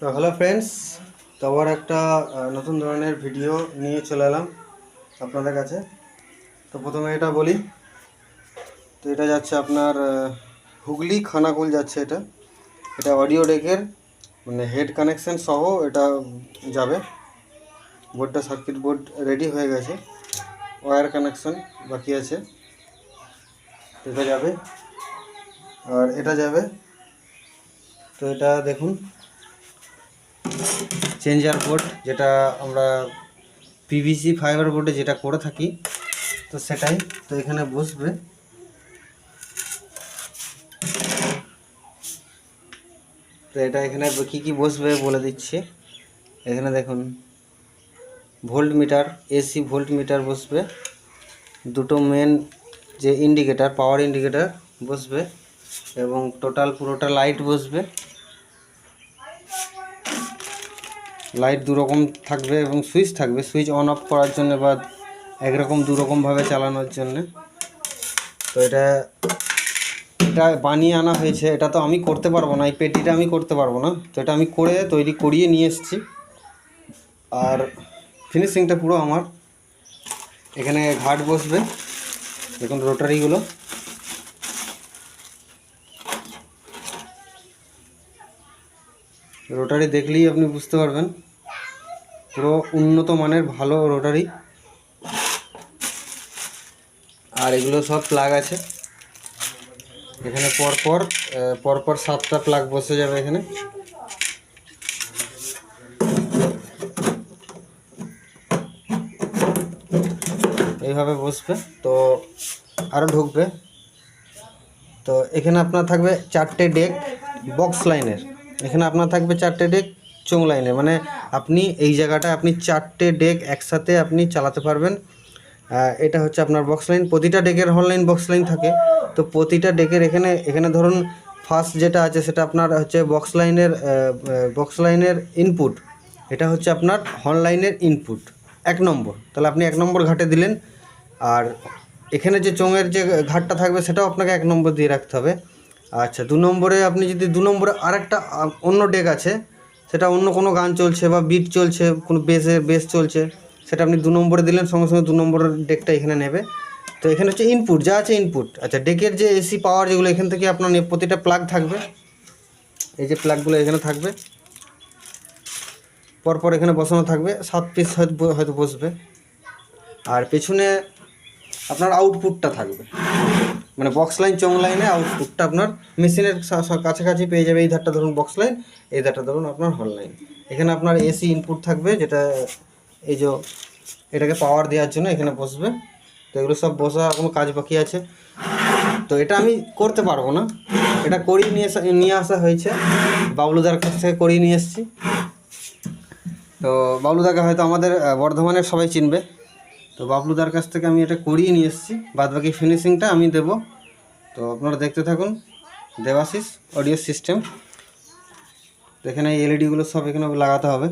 তো hello friends তো আবার একটা নতুন ধরনের ভিডিও নিয়ে চলে এলাম আপনাদের কাছে। তো প্রথমে এটা বলি, তো এটা যাচ্ছে আপনার হুগলি খানাকুল যাচ্ছে এটা। এটা অডিও ডেকের মানে হেড কানেকশন সহ এটা যাবে। বোর্ডটা সার্কিট বোর্ড রেডি হয়ে গেছে। ওয়্যার কানেকশন বাকি আছে। এটা যাবে। আর এটা যাবে। তো এটা দেখুন। চেঞ্জার বোর্ড যেটা আমরা পিভিসি ফাইবার বোর্ডে যেটা করে থাকি, তো সেটাই, তো এখানে বসবে। তো এটা এখানে কী কী বসবে বলে দিচ্ছি। এখানে দেখুন volt meter AC volt meter বসবে। দুটো মেন যে ইন্ডিকেটার পাওয়ার ইন্ডিকেটার বসবে এবং টোটাল পুরোটা লাইট বসবে। লাইট দুরকম থাকবে এবং সুইচ থাকবে। সুইচ অন অফ করার জন্য বা একরকম দুরকমভাবে চালানোর জন্য। তো এটা এটা বানিয়ে আনা হয়েছে। এটা তো আমি করতে পারব না। এই পেটিটা আমি করতে পারব না। তো এটা আমি করে, তৈরি করিয়ে নিয়ে এসেছি। আর ফিনিশিংটা পুরো আমার। এখানে ঘাট বসবে। দেখুন রোটারিগুলো। রোটারি দেখলেই আপনি বুঝতে পারবেন। পুরো উন্নত মানের ভালো রোটারি। আর এগুলো সব প্লাগ আছে। এখানে পরপর পরপর সাতটা প্লাগ বসে যাবে এখানে। এইভাবে বসবে, তো আরও ঢুকবে। তো এখানে আপনার থাকবে চারটে ডেক বক্স লাইনের। এখানে আপনার থাকবে চারটে ডেক চোং লাইনে মানে আপনি এই জায়গাটা আপনি চারটে ডেক একসাথে আপনি চালাতে পারবেন। এটা হচ্ছে আপনার বক্স লাইন প্রতিটা ডেকের হনলাইন বক্স লাইন থাকে। তো প্রতিটা ডেকের এখানে এখানে ধরুন ফার্স্ট যেটা আছে সেটা আপনার হচ্ছে বক্স লাইনের বক্স লাইনের ইনপুট এটা হচ্ছে আপনার হনলাইনের ইনপুট এক নম্বর। তাহলে আপনি এক নম্বর ঘাটে দিলেন। আর এখানে যে চোঙের যে ঘাটটা থাকবে সেটাও আপনাকে এক নম্বর দিয়ে রাখতে হবে। আচ্ছা দু নম্বরে আপনি যদি দু নম্বরে আরেকটা অন্য ডেক আছে, সেটা অন্য কোনো গান চলছে বা বিট চলছে, কোনো বেসের বেস চলছে, সেটা আপনি দু নম্বরে দিলেন, সঙ্গে সঙ্গে দু নম্বরের ডেকটা এখানে নেবে। তো এখানে হচ্ছে ইনপুট যা আছে ইনপুট আচ্ছা ডেকের যে এসি পাওয়ার যেগুলো, এখান থেকে আপনার প্রতিটা প্লাগ থাকবে। এই যে প্লাগগুলো এখানে থাকবে। পরপর এখানে বসানো থাকবে, সাত পিস হয়তো হয়তো বসবে। আর পেছনে আপনার আউটপুটটা থাকবে। মানে বক্স লাইন চং লাইনে আউটপুটটা আপনার মেশিনের কাছাকাছি পেয়ে যাবে এই ধারটা ধরুন বক্স লাইন এই ধারটা ধরুন আপনার হল লাইন এখানে আপনার এসি ইনপুট থাকবে, যেটা এই যে এটাকে পাওয়ার দেওয়ার জন্য এখানে বসবে। তো এগুলো সব বসা কোনো কাজ বাকি আছে। তো এটা আমি করতে পারব না। এটা করিয়ে নিয়ে আসা নিয়ে আসা হয়েছে। বাবলুদার কাছ থেকে করিয়ে নিয়ে এসেছি। তো বাবলুদাকে হয়তো আমাদের বর্ধমানের সবাই চিনবে। তো বাবলুদার কাছ থেকে আমি এটা করিয়ে নিয়ে এসেছি। বাদবাকি ফিনিশিংটা আমি দেব। তো আপনারা দেখতে থাকুন দেবাশিস অডিও সিস্টেম। এখানে এলইডিগুলো সব এখানে লাগাতে হবে।